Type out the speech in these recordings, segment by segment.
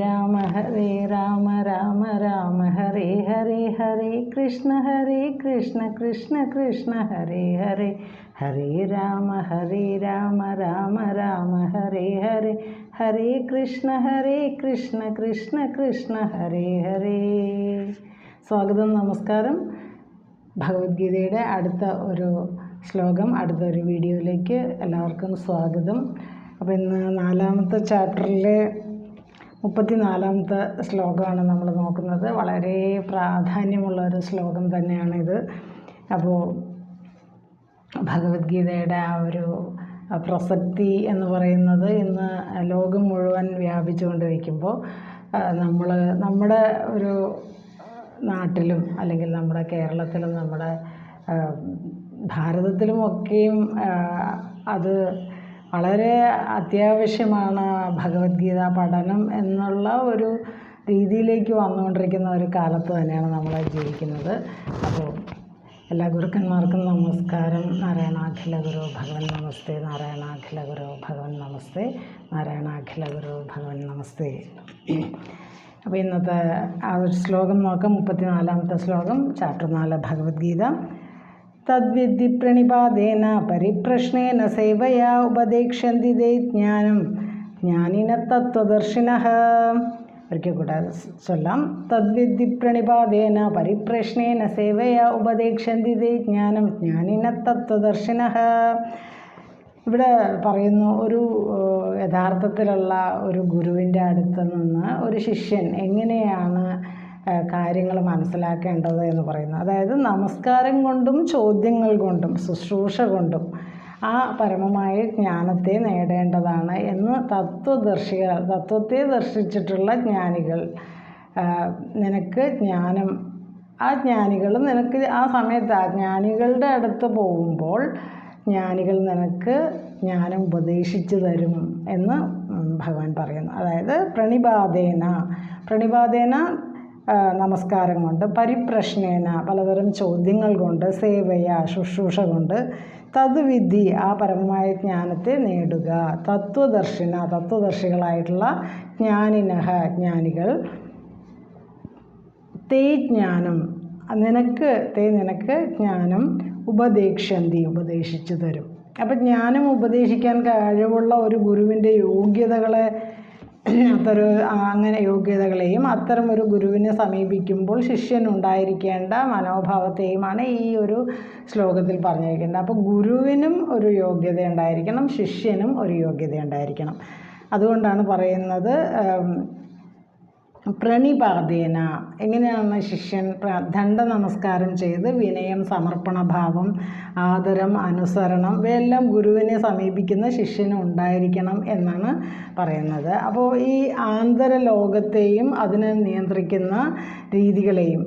രാമ ഹരേ രാമ രാമ രാമ ഹരേ ഹരേ ഹരേ കൃഷ്ണ ഹരേ കൃഷ്ണ കൃഷ്ണ കൃഷ്ണ ഹരേ ഹരേ ഹരേ രാമ ഹരേ രാമ രാമ രാമ ഹരേ ഹരേ ഹരേ കൃഷ്ണ ഹരേ കൃഷ്ണ കൃഷ്ണ കൃഷ്ണ ഹരേ ഹരേ സ്വാഗതം നമസ്കാരം. ഭഗവത്ഗീതയുടെ അടുത്ത ഒരു ശ്ലോകം അടുത്ത ഒരു വീഡിയോയിലേക്ക് എല്ലാവർക്കും സ്വാഗതം. അപ്പോൾ ഇന്ന് നാലാമത്തെ ചാപ്റ്ററിലെ മുപ്പത്തി നാലാമത്തെ ശ്ലോകമാണ് നമ്മൾ നോക്കുന്നത്. വളരെ പ്രാധാന്യമുള്ള ഒരു ശ്ലോകം തന്നെയാണിത്. അപ്പോൾ ഭഗവത്ഗീതയുടെ ആ ഒരു പ്രസക്തി എന്ന് പറയുന്നത് ഇന്ന് ലോകം മുഴുവൻ വ്യാപിച്ചുകൊണ്ടിരിക്കുമ്പോൾ നമ്മൾ നമ്മുടെ ഒരു നാട്ടിലും അല്ലെങ്കിൽ നമ്മുടെ കേരളത്തിലും നമ്മുടെ ഭാരതത്തിലുമൊക്കെയും അത് വളരെ അത്യാവശ്യമാണ് ഭഗവത്ഗീത പഠനം എന്നുള്ള ഒരു രീതിയിലേക്ക് വന്നുകൊണ്ടിരിക്കുന്ന ഒരു കാലത്ത് തന്നെയാണ് നമ്മൾ ജീവിക്കുന്നത്. അപ്പോൾ എല്ലാ ഗുരുക്കന്മാർക്കും നമസ്കാരം. നാരായണാഖില ഗുരു ഭഗവൻ നമസ്തേ. നാരായണാഖില ഗുരു ഭഗവൻ നമസ്തേ. നാരായണാഖില ഗുരു ഭഗവൻ നമസ്തേ. അപ്പോൾ ഇന്നത്തെ ആ ഒരു ശ്ലോകം നോക്കാം. മുപ്പത്തിനാലാമത്തെ ശ്ലോകം ചാപ്റ്റർ നാല് ഭഗവത്ഗീത. തദ്വിദ്ധി പ്രണിപാതേന പരിപ്രശ്നേന സേവയാ ഉപദേക്ഷന്തി ജ്ഞാനം. ജ്ഞാനിന തത്വദർശിന. ഒരിക്കൽ കൂടെ ചൊല്ലാം. തദ്വിദ്ധി പ്രണിപാതേന പരിപ്രശ്നേന സേവയാ ഉപദേക്ഷന്തി ജ്ഞാനം. ജ്ഞാനിന തത്വദർശിന. ഇവിടെ പറയുന്നു ഒരു യഥാർത്ഥത്തിലുള്ള ഒരു ഗുരുവിന്റെ അടുത്ത് നിന്ന് ഒരു ശിഷ്യൻ എങ്ങനെയാണ് കാര്യങ്ങൾ മനസ്സിലാക്കേണ്ടത് എന്ന് പറയുന്നത്. അതായത് നമസ്കാരം കൊണ്ടും ചോദ്യങ്ങൾ കൊണ്ടും ശുശ്രൂഷ കൊണ്ടും ആ പരമമായ ജ്ഞാനത്തെ നേടേണ്ടതാണ് എന്ന് തത്വദർശികൾ തത്വത്തെ ദർശിച്ചിട്ടുള്ള ജ്ഞാനികൾ നിനക്ക് ജ്ഞാനം ആ ജ്ഞാനികൾ നിനക്ക് ആ സമയത്ത് ആ ജ്ഞാനികളുടെ അടുത്ത് പോകുമ്പോൾ ജ്ഞാനികൾ നിനക്ക് ജ്ഞാനം ഉപദേശിച്ചു തരും എന്ന് ഭഗവാൻ പറയുന്നു. അതായത് പ്രണിപാതേന. പ്രണിപാതേന നമസ്കാരം കൊണ്ട് പരിപ്രശ്നേന പലതരം ചോദ്യങ്ങൾ കൊണ്ട് സേവയ ശുശ്രൂഷ കൊണ്ട് തദ്വിധി ആ പരമമായ ജ്ഞാനത്തെ നേടുക. തത്വദർശിന തത്വദർശികളായിട്ടുള്ള ജ്ഞാനിനഹ ജ്ഞാനികൾ. തേ ജ്ഞാനം നിനക്ക് തേ നിനക്ക് ജ്ഞാനം ഉപദേക്ഷന്തി ഉപദേശിച്ചു തരും. അപ്പം ജ്ഞാനം ഉപദേശിക്കാൻ കഴിവുള്ള ഒരു ഗുരുവിന്റെ യോഗ്യതകളെ അത്തരം അങ്ങനെ യോഗ്യതകളെയും അത്തരം ഒരു ഗുരുവിനെ സമീപിക്കുമ്പോൾ ശിഷ്യൻ ഉണ്ടായിരിക്കേണ്ട മനോഭാവത്തെയുമാണ് ഈ ഒരു ശ്ലോകത്തിൽ പറഞ്ഞിരിക്കേണ്ടത് അപ്പോൾ ഗുരുവിനും ഒരു യോഗ്യത ഉണ്ടായിരിക്കണം ശിഷ്യനും ഒരു യോഗ്യത ഉണ്ടായിരിക്കണം. അതുകൊണ്ടാണ് പറയുന്നത് പ്രണിപാതേന എങ്ങനെയാണ് ശിഷ്യൻ ദണ്ഡ നമസ്കാരം ചെയ്ത് വിനയം സമർപ്പണ ഭാവം ആദരം അനുസരണം ഇവയെല്ലാം ഗുരുവിനെ സമീപിക്കുന്ന ശിഷ്യന് ഉണ്ടായിരിക്കണം എന്നാണ് പറയുന്നത്. അപ്പോൾ ഈ ആന്തര ലോകത്തെയും അതിനെ നിയന്ത്രിക്കുന്ന രീതികളെയും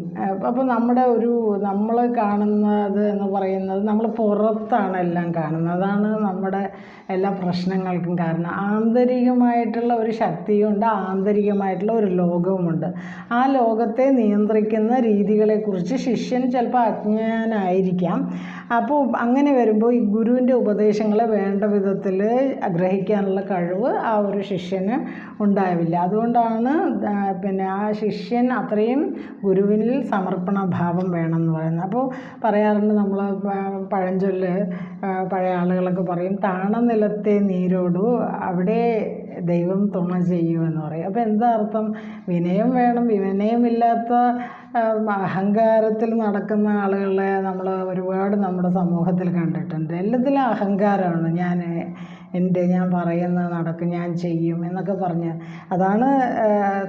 അപ്പോൾ നമ്മുടെ ഒരു നമ്മൾ കാണുന്നത് എന്ന് പറയുന്നത് നമ്മൾ പുറത്താണ് എല്ലാം കാണുന്നത്. അതാണ് നമ്മുടെ എല്ലാ പ്രശ്നങ്ങൾക്കും കാരണം. ആന്തരികമായിട്ടുള്ള ഒരു ശക്തിയുണ്ട് ആന്തരികമായിട്ടുള്ള ഒരു ലോകവുമുണ്ട് ആ ലോകത്തെ നിയന്ത്രിക്കുന്ന രീതികളെക്കുറിച്ച് ശിഷ്യൻ ചിലപ്പോൾ അജ്ഞാനായിരിക്കാം. അപ്പോൾ അങ്ങനെ വരുമ്പോൾ ഈ ഗുരുവിന്റെ ഉപദേശങ്ങളെ വേണ്ട വിധത്തിൽ ഗ്രഹിക്കാനുള്ള കഴിവ് ആ ഒരു ശിഷ്യന് ഉണ്ടാവില്ല. അതുകൊണ്ടാണ് പിന്നെ ആ ശിഷ്യൻ അത്രയും ഗുരുവിനിൽ സമർപ്പണ ഭാവം വേണം എന്ന് പറയുന്നത്. അപ്പോൾ പറയാറുണ്ട് നമ്മൾ പഴഞ്ചൊല്ല് പഴയ ആളുകളൊക്കെ പറയും താണ നിലത്തെ നീരോടു അവിടെ ദൈവം തുണ ചെയ്യുമെന്ന് പറയും. അപ്പോൾ എന്താ അർത്ഥം? വിനയം വേണം. വിനയമില്ലാത്ത അഹങ്കാരത്തിൽ നടക്കുന്ന ആളുകളെ നമ്മൾ ഒരുപാട് നമ്മുടെ സമൂഹത്തിൽ കണ്ടിട്ടുണ്ട്. എല്ലാത്തിലും അഹങ്കാരമാണ്. ഞാൻ എന്റെ ഞാൻ പറയുന്ന നടക്കും ഞാൻ ചെയ്യും എന്നൊക്കെ പറഞ്ഞ്. അതാണ്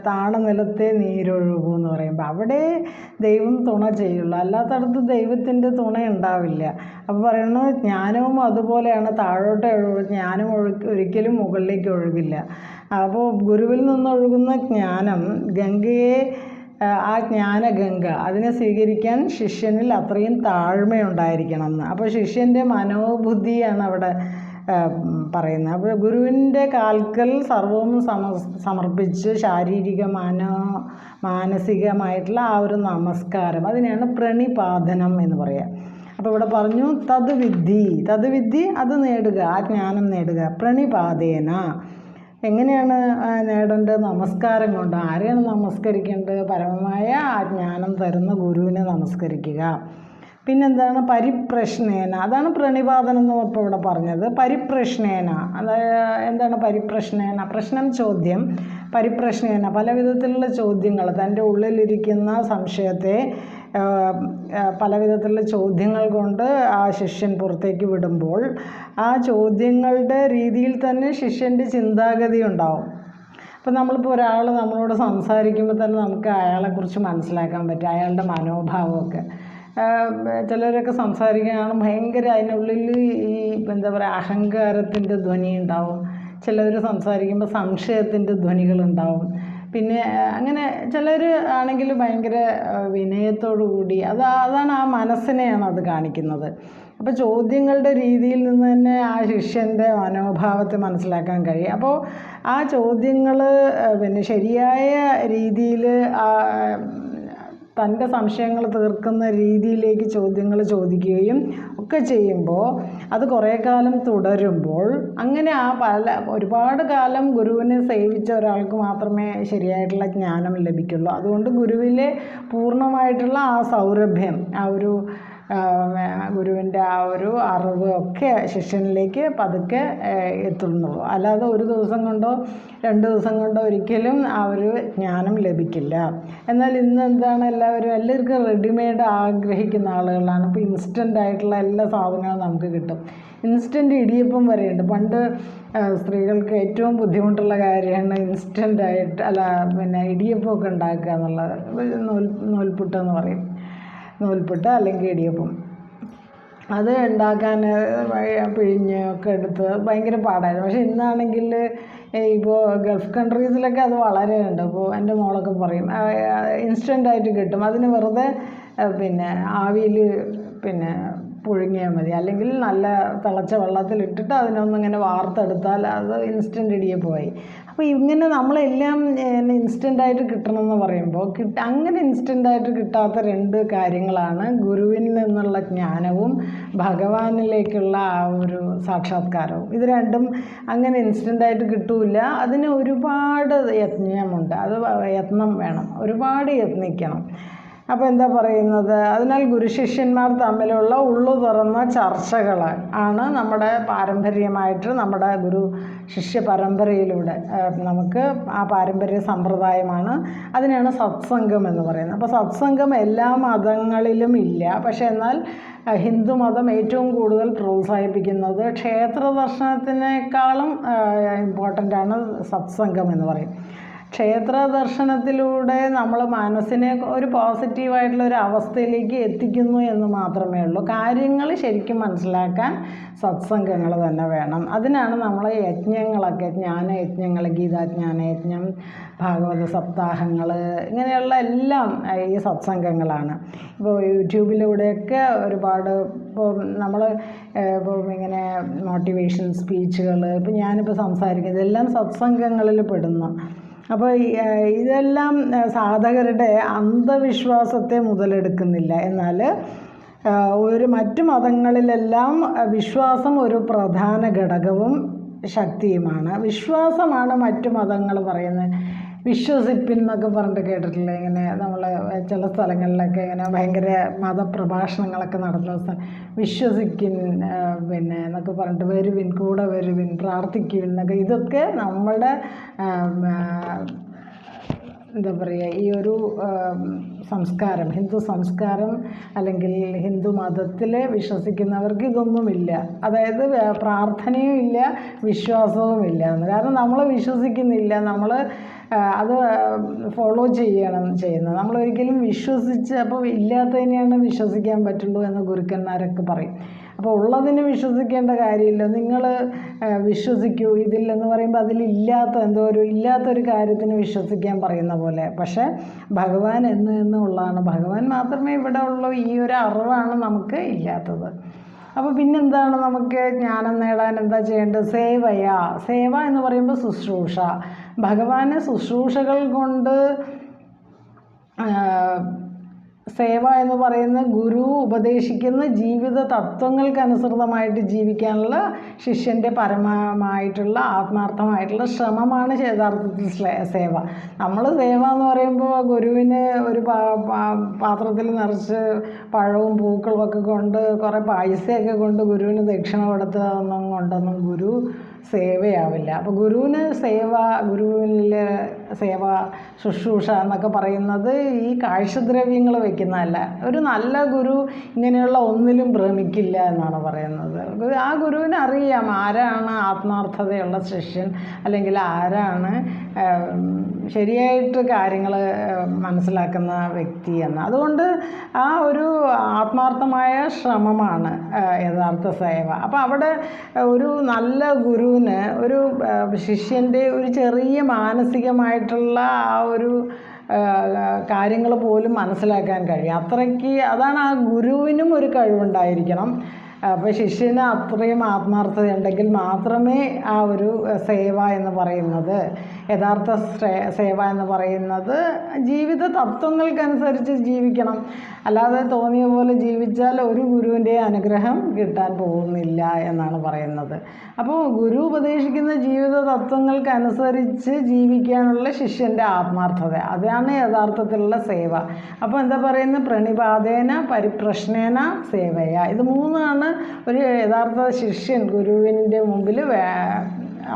താണ നിലത്തെ നീരൊഴുകൂ എന്ന് പറയുമ്പോൾ അവിടെ ദൈവം തുണ ചെയ്യുള്ളൂ. അല്ലാത്തടത്ത് ദൈവത്തിന്റെ തുണ ഉണ്ടാവില്ല. അപ്പോൾ പറയുന്നു ജ്ഞാനവും അതുപോലെയാണ് താഴോട്ട് ഒഴുകും ജ്ഞാനം ഒഴു ഒരിക്കലും മുകളിലേക്ക് ഒഴുകില്ല. അപ്പോൾ ഗുരുവിൽ നിന്നൊഴുകുന്ന ജ്ഞാനം ഗംഗയെ ആ, ജ്ഞാനഗംഗ അതിനെ സ്വീകരിക്കാൻ ശിഷ്യനിൽ അത്രയും താഴ്മയുണ്ടായിരിക്കണം എന്ന്. അപ്പോൾ ശിഷ്യന്റെ മനോബുദ്ധിയാണ് അവിടെ പറയുന്നത് അപ്പോൾ ഗുരുവിന്റെ കാൽക്കൽ സർവവും സമ സമർപ്പിച്ച് ശാരീരിക മാനോ മാനസികമായിട്ടുള്ള ആ ഒരു നമസ്കാരം. അതിനെയാണ് പ്രണിപാതനം എന്ന് പറയുക അപ്പോൾ ഇവിടെ പറഞ്ഞു തത് വിദ്ധി തത് വിദ്ധി അത് നേടുക ആ ജ്ഞാനം നേടുക. പ്രണിപാതേന എങ്ങനെയാണ് നേടേണ്ടത്? നമസ്കാരം കൊണ്ട് ആരെയാണ് നമസ്കരിക്കേണ്ടത്? പരമമായ ആ ജ്ഞാനം തരുന്ന ഗുരുവിനെ നമസ്കരിക്കുക. പിന്നെന്താണ് പരിപ്രശ്നേന? അതാണ് പ്രണിപാതനം എന്ന് ഇപ്പോൾ ഇവിടെ പറഞ്ഞത്. പരിപ്രശ്നേന. അതായത് എന്താണ് പരിപ്രശ്നേന? പ്രശ്നം ചോദ്യം. പരിപ്രശ്നേന. പല വിധത്തിലുള്ള ചോദ്യങ്ങൾ. തന്റെ ഉള്ളിലിരിക്കുന്ന സംശയത്തെ പല വിധത്തിലുള്ള ചോദ്യങ്ങൾ കൊണ്ട് ആ ശിഷ്യൻ പുറത്തേക്ക് വിടുമ്പോൾ ആ ചോദ്യങ്ങളുടെ രീതിയിൽ തന്നെ ശിഷ്യന്റെ ചിന്താഗതി ഉണ്ടാവും. അപ്പം നമ്മളിപ്പോൾ ഒരാൾ നമ്മളോട് സംസാരിക്കുമ്പോൾ തന്നെ നമുക്ക് അയാളെക്കുറിച്ച് മനസ്സിലാക്കാൻ പറ്റും. അയാളുടെ മനോഭാവമൊക്കെ. ചിലരൊക്കെ സംസാരിക്കുകയാണ് ഭയങ്കര അതിനുള്ളിൽ ഈ എന്താ പറയുക അഹങ്കാരത്തിന്റെ ധ്വനി ഉണ്ടാവും. ചിലർ സംസാരിക്കുമ്പോൾ സംശയത്തിന്റെ ധ്വനികളുണ്ടാവും പിന്നെ അങ്ങനെ ചിലർ ആണെങ്കിൽ ഭയങ്കര വിനയത്തോടു കൂടി അത് അതാണ് ആ മനസ്സിനെയാണ് അത് കാണിക്കുന്നത്. അപ്പോൾ ചോദ്യങ്ങളുടെ രീതിയിൽ നിന്ന് തന്നെ ആ ശിഷ്യന്റെ മനോഭാവത്തെ മനസ്സിലാക്കാൻ കഴിയും. അപ്പോൾ ആ ചോദ്യങ്ങൾ പിന്നെ ശരിയായ രീതിയിൽ തന്റെ സംശയങ്ങൾ തീർക്കുന്ന രീതിയിലേക്ക് ചോദ്യങ്ങൾ ചോദിക്കുകയും ഒക്കെ ചെയ്യുമ്പോൾ അത് കുറേ കാലം തുടരുമ്പോൾ അങ്ങനെ ആ പല ഒരുപാട് കാലം ഗുരുവിനെ സേവിച്ച ഒരാൾക്ക് മാത്രമേ ശരിയായിട്ടുള്ള ജ്ഞാനം ലഭിക്കുള്ളൂ. അതുകൊണ്ട് ഗുരുവിലെ പൂർണമായിട്ടുള്ള ആ സൗരഭ്യം ആ ഒരു ഗുരുവിന്റെ ആ ഒരു അറിവ് ഒക്കെ ശിഷ്യനിലേക്ക് പതുക്കെ എത്തുന്നുള്ളൂ. അല്ലാതെ ഒരു ദിവസം കൊണ്ടോ രണ്ട് ദിവസം കൊണ്ടോ ഒരിക്കലും ആ ഒരു ജ്ഞാനം ലഭിക്കില്ല. എന്നാൽ ഇന്ന് എന്താണ് എല്ലാവരും എല്ലാവർക്കും റെഡിമെയ്ഡ് ആഗ്രഹിക്കുന്ന ആളുകളാണ്. ഇപ്പോൾ ഇൻസ്റ്റന്റ് ആയിട്ടുള്ള എല്ലാ സാധനങ്ങളും നമുക്ക് കിട്ടും. ഇൻസ്റ്റന്റ് ഇടിയപ്പം വരെയുണ്ട്. പണ്ട് സ്ത്രീകൾക്ക് ഏറ്റവും ബുദ്ധിമുട്ടുള്ള കാര്യമാണ് ഇൻസ്റ്റന്റ് ആയിട്ട് അല്ല പിന്നെ ഇടിയപ്പമൊക്കെ ഉണ്ടാക്കുക എന്നുള്ളത്. നൂൽ നൂൽപുട്ടെന്ന് പറയും. നൂൽപുട്ട് അല്ലെങ്കിൽ ഇടിയപ്പം. അത് ഉണ്ടാക്കാൻ പിഴിഞ്ഞ് ഒക്കെ എടുത്ത് ഭയങ്കര പാടായിരുന്നു. പക്ഷേ ഇന്നാണെങ്കിൽ ഇപ്പോൾ ഗൾഫ് കൺട്രീസിലൊക്കെ അത് വളരെ ഉണ്ട് ഇപ്പോൾ എന്റെ മോളൊക്കെ പറയും ഇൻസ്റ്റന്റായിട്ട് കിട്ടും. അതിന് വെറുതെ പിന്നെ ആവിയിൽ പിന്നെ പുഴുങ്ങിയാൽ മതി. അല്ലെങ്കിൽ നല്ല തിളച്ച വെള്ളത്തിലിട്ടിട്ട് അതിനൊന്നിങ്ങനെ വാർത്തെടുത്താൽ അത് ഇൻസ്റ്റന്റ് പോയി. അപ്പോൾ ഇങ്ങനെ നമ്മളെല്ലാം ഇൻസ്റ്റന്റായിട്ട് കിട്ടണമെന്ന് പറയുമ്പോൾ കിട്ട അങ്ങനെ ഇൻസ്റ്റന്റായിട്ട് കിട്ടാത്ത രണ്ട് കാര്യങ്ങളാണ് ഗുരുവിൽ നിന്നുള്ള ജ്ഞാനവും ഭഗവാനിലേക്കുള്ള ആ ഒരു സാക്ഷാത്കാരവും. ഇത് രണ്ടും അങ്ങനെ ഇൻസ്റ്റന്റായിട്ട് കിട്ടൂല അതിന് ഒരുപാട് യജ്ഞമുണ്ട്. അത് യത്നം വേണം. ഒരുപാട് യത്നിക്കണം. അപ്പോൾ എന്താ പറയുന്നത്? അതിനാൽ ഗുരുശിഷ്യന്മാർ തമ്മിലുള്ള ഉള്ളു തുറന്ന ചർച്ചകൾ ആണ് നമ്മുടെ പാരമ്പര്യമായിട്ട് നമ്മുടെ ഗുരു ശിഷ്യ പരമ്പരയിലൂടെ നമുക്ക് ആ പാരമ്പര്യ സമ്പ്രദായമാണ്. അതിനാണ് സത്സംഗം എന്ന് പറയുന്നത്. അപ്പോൾ സത്സംഗം എല്ലാ മതങ്ങളിലും ഇല്ല. പക്ഷേ എന്നാൽ ഹിന്ദു മതം ഏറ്റവും കൂടുതൽ പ്രോത്സാഹിപ്പിക്കുന്നത് ക്ഷേത്ര ദർശനത്തിനേക്കാളും ഇമ്പോർട്ടന്റ് ആണ് സത്സംഗം എന്ന് പറയും. ക്ഷേത്ര ദർശനത്തിലൂടെ നമ്മൾ മനസ്സിനെ ഒരു പോസിറ്റീവായിട്ടുള്ള ഒരു അവസ്ഥയിലേക്ക് എത്തിക്കുന്നു എന്ന് മാത്രമേ ഉള്ളൂ. കാര്യങ്ങൾ ശരിക്കും മനസ്സിലാക്കാൻ സത്സംഗങ്ങൾ തന്നെ വേണം. അതിനാണ് നമ്മൾ യജ്ഞങ്ങളൊക്കെ ജ്ഞാനയജ്ഞങ്ങൾ ഗീതാജ്ഞാനയജ്ഞം ഭാഗവത സപ്താഹങ്ങൾ ഇങ്ങനെയുള്ള എല്ലാം ഈ സത്സംഗങ്ങളാണ്. ഇപ്പോൾ യൂട്യൂബിലൂടെയൊക്കെ ഒരുപാട് ഇപ്പോൾ നമ്മൾ ഇപ്പോൾ ഇങ്ങനെ മോട്ടിവേഷൻ സ്പീച്ചുകൾ ഇപ്പോൾ ഞാനിപ്പോൾ സംസാരിക്കുന്നത് എല്ലാം സത്സംഗങ്ങളിൽ പെടുന്നു. അപ്പോൾ ഇതെല്ലാം സാധകരുടെ അന്ധവിശ്വാസത്തെ മുതലെടുക്കുന്നില്ല. എന്നാൽ ഒരു മറ്റു മതങ്ങളിലെല്ലാം വിശ്വാസം ഒരു പ്രധാന ഘടകവും ശക്തിയുമാണ്. വിശ്വാസമാണ് മറ്റു മതങ്ങൾ പറയുന്നത്. വിശ്വസിപ്പിൻ എന്നൊക്കെ പറഞ്ഞിട്ട് കേട്ടിട്ടില്ലേ? ഇങ്ങനെ നമ്മൾ ചില സ്ഥലങ്ങളിലൊക്കെ ഇങ്ങനെ ഭയങ്കര മതപ്രഭാഷണങ്ങളൊക്കെ നടത്തുന്ന വിശ്വസിക്കിൻ പിന്നെ എന്നൊക്കെ പറഞ്ഞിട്ട് വരുവിൻ കൂടെ വരുവിൻ പ്രാർത്ഥിക്കുവിൻ എന്നൊക്കെ ഇതൊക്കെ ആ, എന്താ പറയുക ഈ ഒരു സംസ്കാരം ഹിന്ദു സംസ്കാരം അല്ലെങ്കിൽ ഹിന്ദു മതത്തിൽ വിശ്വസിക്കുന്നവർക്ക് ഇതൊന്നുമില്ല. അതായത് പ്രാർത്ഥനയും ഇല്ല വിശ്വാസവും ഇല്ല. കാരണം നമ്മൾ വിശ്വസിക്കുന്നില്ല. നമ്മൾ അത് ഫോളോ ചെയ്യണം ചെയ്യുന്നത്. നമ്മൾ ഒരിക്കലും വിശ്വസിച്ച് അപ്പോൾ ഇല്ലാത്തതിനെയാണ് വിശ്വസിക്കാൻ പറ്റുള്ളൂ എന്ന് ഗുരുക്കന്മാരൊക്കെ പറയും. അപ്പോൾ ഉള്ളതിന് വിശ്വസിക്കേണ്ട കാര്യമില്ല. നിങ്ങൾ വിശ്വസിക്കൂ. ഇതില്ലെന്ന് പറയുമ്പോൾ അതിലില്ലാത്ത എന്തോ ഒരു ഇല്ലാത്തൊരു കാര്യത്തിന് വിശ്വസിക്കാൻ പറയുന്ന പോലെ. പക്ഷേ ഭഗവാൻ എന്ന് എന്നുള്ളതാണ് ഭഗവാൻ മാത്രമേ ഇവിടെ ഉള്ളൂ. ഈ ഒരു അറിവാണ് നമുക്ക് ഇല്ലാത്തത്. അപ്പോൾ പിന്നെന്താണ് നമുക്ക് ജ്ഞാനം നേടാൻ എന്താ ചെയ്യേണ്ടത്? സേവയാ. സേവ എന്ന് പറയുമ്പോൾ ശുശ്രൂഷ. ഭഗവാനെ ശുശ്രൂഷകൾ കൊണ്ട് സേവ എന്ന് പറയുന്ന ഗുരു ഉപദേശിക്കുന്ന ജീവിത തത്വങ്ങൾക്കനുസൃതമായിട്ട് ജീവിക്കാനുള്ള ശിഷ്യന്റെ പരമമായിട്ടുള്ള ആത്മാർത്ഥമായിട്ടുള്ള ശ്രമമാണ് യഥാർത്ഥത്തിൽ സേവ. നമ്മൾ സേവ എന്ന് പറയുമ്പോൾ ഗുരുവിന് ഒരു പാത്രത്തിൽ നിറച്ച് പഴവും പൂക്കളും ഒക്കെ കൊണ്ട് കുറേ പായസമൊക്കെ കൊണ്ട് ഗുരുവിന് ദക്ഷിണ കൊടുത്തതൊന്നും കൊണ്ടൊന്നും ഗുരു സേവയാവില്ല. അപ്പോൾ ഗുരുവിന് സേവ ഗുരുവിൽ സേവ ശുശ്രൂഷ എന്നൊക്കെ പറയുന്നത് ഈ കാഴ്ചദ്രവ്യങ്ങൾ വെക്കുന്നതല്ല. ഒരു നല്ല ഗുരു ഇങ്ങനെയുള്ള ഒന്നിലും ഭ്രമിക്കില്ല എന്നാണ് പറയുന്നത്. ആ ഗുരുവിന് അറിയാം ആരാണ് ആത്മാർത്ഥതയുള്ള ശിഷ്യൻ അല്ലെങ്കിൽ ആരാണ് ശരിയായിട്ട് കാര്യങ്ങൾ മനസ്സിലാക്കുന്ന വ്യക്തി എന്ന്. അതുകൊണ്ട് ആ ഒരു ആത്മാർത്ഥമായ ശ്രമമാണ് യഥാർത്ഥ സേവ. അപ്പോൾ അവിടെ ഒരു നല്ല ഗുരുവിന് ഒരു ശിഷ്യന്റെ ഒരു ചെറിയ മാനസികമായിട്ടുള്ള ആ ഒരു കാര്യങ്ങൾ പോലും മനസ്സിലാക്കാൻ കഴിയും. അത്രയ്ക്ക് അതാണ് ആ ഗുരുവിനും ഒരു കഴിവുണ്ടായിരിക്കണം. അപ്പോൾ ശിഷ്യന് അത്രയും ആത്മാർത്ഥതയുണ്ടെങ്കിൽ മാത്രമേ ആ ഒരു സേവ എന്ന് പറയുന്നത് യഥാർത്ഥ സേവ എന്ന് പറയുന്നത് ജീവിത തത്വങ്ങൾക്കനുസരിച്ച് ജീവിക്കണം. അല്ലാതെ തോന്നിയ പോലെ ജീവിച്ചാൽ ഒരു ഗുരുവിന്റെ അനുഗ്രഹം കിട്ടാൻ പോകുന്നില്ല എന്നാണ് പറയുന്നത്. അപ്പോൾ ഗുരു ഉപദേശിക്കുന്ന ജീവിത തത്വങ്ങൾക്കനുസരിച്ച് ജീവിക്കാനുള്ള ശിഷ്യന്റെ ആത്മാർത്ഥത അതാണ് യഥാർത്ഥത്തിലുള്ള സേവ. അപ്പോൾ എന്താ പറയുന്നത്? പ്രണിപാതേന പരിപ്രശ്നേന സേവയ. ഇത് മൂന്നാണ് ഒരു യഥാർത്ഥ ശിഷ്യൻ ഗുരുവിന്റെ മുമ്പിൽ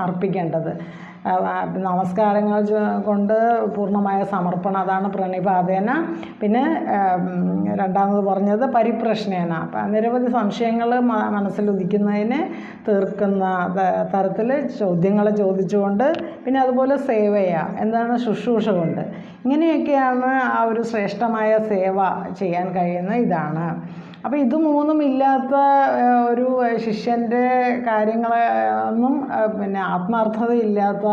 അർപ്പിക്കേണ്ടത്. നമസ്കാരങ്ങൾ കൊണ്ട് പൂർണമായ സമർപ്പണം അതാണ് പ്രണിപാതേന പിന്നെ രണ്ടാമത് പറഞ്ഞത് പരിപ്രശ്നേന. നിരവധി സംശയങ്ങൾ മനസ്സിൽ ഉദിക്കുന്നതിന് തീർക്കുന്ന തരത്തിൽ ചോദ്യങ്ങൾ ചോദിച്ചുകൊണ്ട് പിന്നെ അതുപോലെ സേവയ എന്താണ് ശുശ്രൂഷ കൊണ്ട്. ഇങ്ങനെയൊക്കെയാണ് ആ ഒരു ശ്രേഷ്ഠമായ സേവ ചെയ്യാൻ കഴിയുന്ന ഇതാണ്. അപ്പോൾ ഇത് മൂന്നും ഇല്ലാത്ത ഒരു ശിഷ്യന്റെ കാര്യങ്ങൾ ഒന്നും പിന്നെ ആത്മാർത്ഥതയില്ലാത്ത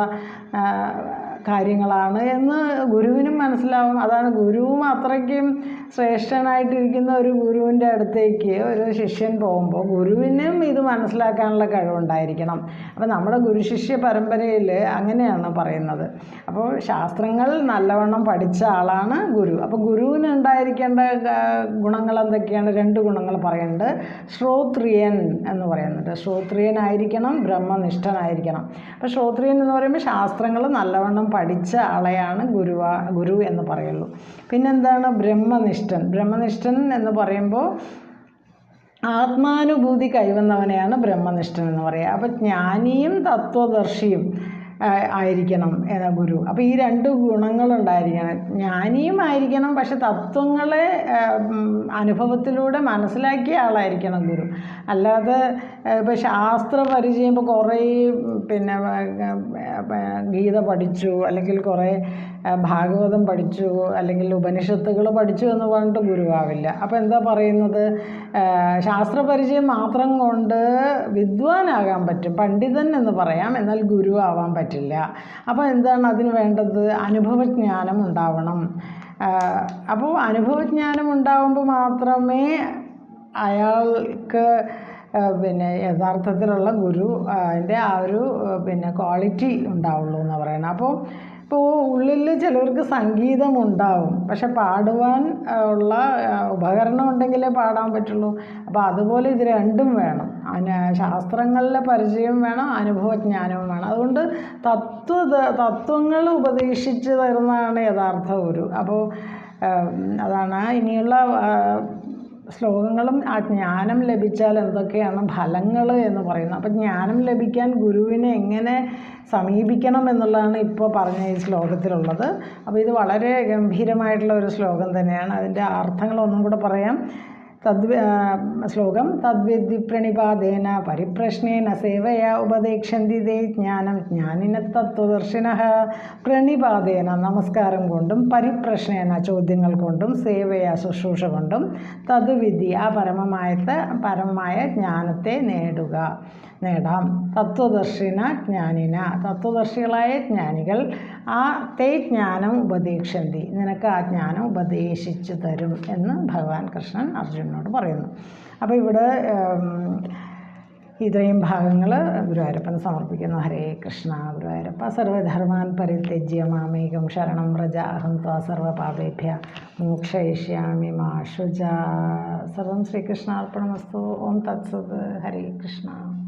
കാര്യങ്ങളാണ് എന്ന് ഗുരുവിനും മനസ്സിലാവും അതാണ് ഗുരുവും അത്രയ്ക്കും ശ്രേഷ്ഠനായിട്ടിരിക്കുന്ന ഒരു ഗുരുവിന്റെ അടുത്തേക്ക് ഒരു ശിഷ്യൻ പോകുമ്പോൾ ഗുരുവിനും ഇത് മനസ്സിലാക്കാനുള്ള കഴിവുണ്ടായിരിക്കണം. അപ്പോൾ നമ്മുടെ ഗുരുശിഷ്യ പരമ്പരയിൽ അങ്ങനെയാണ് പറയുന്നത്. അപ്പോൾ ശാസ്ത്രങ്ങൾ നല്ലവണ്ണം പഠിച്ച ആളാണ് ഗുരു. അപ്പോൾ ഗുരുവിന് ഉണ്ടായിരിക്കേണ്ട ഗുണങ്ങൾ എന്തൊക്കെയാണ്? രണ്ട് ഗുണങ്ങൾ പറയുന്നുണ്ട്. ശ്രോത്രിയൻ എന്ന് പറയുന്നുണ്ട്. ശ്രോത്രിയനായിരിക്കണം ബ്രഹ്മനിഷ്ഠനായിരിക്കണം. അപ്പോൾ ശ്രോത്രിയൻ എന്ന് പറയുമ്പോൾ ശാസ്ത്രങ്ങൾ നല്ലവണ്ണം പഠിച്ച ആളെയാണ് ഗുരുവാ ഗുരു എന്ന് പറയുള്ളൂ പിന്നെന്താണ്? ബ്രഹ്മനിഷ്ഠൻ. ബ്രഹ്മനിഷ്ഠൻ എന്ന് പറയുമ്പോൾ ആത്മാനുഭൂതി കൈവന്നവനെയാണ് ബ്രഹ്മനിഷ്ഠൻ എന്ന് പറയുക. അപ്പോൾ ജ്ഞാനിയും തത്വദർശിയും ആയിരിക്കണം എന്ന ഗുരു. അപ്പോൾ ഈ രണ്ട് ഗുണങ്ങളുണ്ടായിരിക്കണം. ജ്ഞാനിയും ആയിരിക്കണം പക്ഷെ തത്വങ്ങളെ അനുഭവത്തിലൂടെ മനസ്സിലാക്കിയ ആളായിരിക്കണം ഗുരു. അല്ലാതെ ഇപ്പോൾ ശാസ്ത്ര പരിചയം ഇപ്പോൾ കുറേ പിന്നെ ഗീത പഠിച്ചു അല്ലെങ്കിൽ കുറേ ഭാഗവതം പഠിച്ചു അല്ലെങ്കിൽ ഉപനിഷത്തുകൾ പഠിച്ചു എന്ന് പറഞ്ഞിട്ട് ഗുരുവാവില്ല. അപ്പോൾ എന്താ പറയുന്നത്? ശാസ്ത്ര ശാസ്ത്രപരിചയം മാത്രം കൊണ്ട് വിദ്വാനാകാൻ പറ്റും പണ്ഡിതൻ എന്ന് പറയാം എന്നാൽ ഗുരു ആവാൻ പറ്റില്ല. അപ്പോൾ എന്താണ് അതിന് വേണ്ടത്? അനുഭവജ്ഞാനം ഉണ്ടാവണം. അപ്പോൾ അനുഭവജ്ഞാനം ഉണ്ടാവുമ്പോൾ മാത്രമേ അയാൾക്ക് പിന്നെ യഥാർത്ഥത്തിലുള്ള ഗുരു അതിന്റെ ആ ഒരു പിന്നെ ക്വാളിറ്റി ഉണ്ടാവുള്ളൂ എന്ന് പറയണം. അപ്പോൾ ഇപ്പോൾ ഉള്ളിൽ ചിലവർക്ക് സംഗീതം ഉണ്ടാവും. പക്ഷെ പാടുവാൻ ഉള്ള ഉപകരണം ഉണ്ടെങ്കിലേ പാടാൻ പറ്റുള്ളൂ. അപ്പോൾ അതുപോലെ ഇത് രണ്ടും വേണം. അന ശാസ്ത്രങ്ങളിലെ പരിചയം വേണം അനുഭവജ്ഞാനവും വേണം. അതുകൊണ്ട് തത്വ തത്വങ്ങൾ ഉപദേശിച്ച് തരുന്നതാണ് യഥാർത്ഥ ഗുരു. അപ്പോൾ അതാണ് ഇനിയുള്ള ശ്ലോകങ്ങളും ആ ജ്ഞാനം ലഭിച്ചാൽ എന്തൊക്കെയാണ് ഫലങ്ങൾ എന്ന് പറയുന്നത്. അപ്പം ജ്ഞാനം ലഭിക്കാൻ ഗുരുവിനെ എങ്ങനെ സമീപിക്കണം എന്നുള്ളതാണ് ഇപ്പോൾ പറഞ്ഞ ഈ ശ്ലോകത്തിലുള്ളത്. അപ്പോൾ ഇത് വളരെ ഗംഭീരമായിട്ടുള്ള ഒരു ശ്ലോകം തന്നെയാണ്. അതിന്റെ അർത്ഥങ്ങളൊന്നും കൂടെ പറയാം. തദ് ശ്ലോകം തദ്വിദ്ധി പ്രണിപാതേന പരിപ്രശ്നേന സേവയാ ഉപദേക്ഷന്തി ദേ ജ്ഞാനം ജ്ഞാനിന തത്വദർശിന. പ്രണിപാതേന നമസ്കാരം കൊണ്ടും പരിപ്രശ്നേന ചോദ്യങ്ങൾ കൊണ്ടും സേവയ ശുശ്രൂഷ കൊണ്ടും തദ്വിധി ആ പരമമായത്തെ പരമമായ ജ്ഞാനത്തെ നേടുക. നേടാം. തത്വദർശിന ജ്ഞാനിന. തത്വദർശികളായ ജ്ഞാനികൾ ആ തേ ജ്ഞാനം ഉപദേശന്തി. നിനക്ക് ആ ജ്ഞാനം ഉപദേശിച്ചു തരും എന്ന് ഭഗവാൻ കൃഷ്ണൻ അർജുനനോട് പറയുന്നു. അപ്പോൾ ഇവിടെ ഇത്രയും ഭാഗങ്ങൾ ഗുരുവായൂരപ്പന് സമർപ്പിക്കുന്നു. ഹരേ കൃഷ്ണ ഗുരുവായൂരപ്പ. സർവധർമാൻ പരിത്യജ്യ മാമേകം ശരണം വ്രജ അഹം ത്വാ സർവപാപേഭ്യ മോക്ഷയിഷ്യാമി മാഷുജ സർവം ശ്രീകൃഷ്ണാർപ്പണമസ്തു. ഓം തത്സത്. ഹരേ കൃഷ്ണ.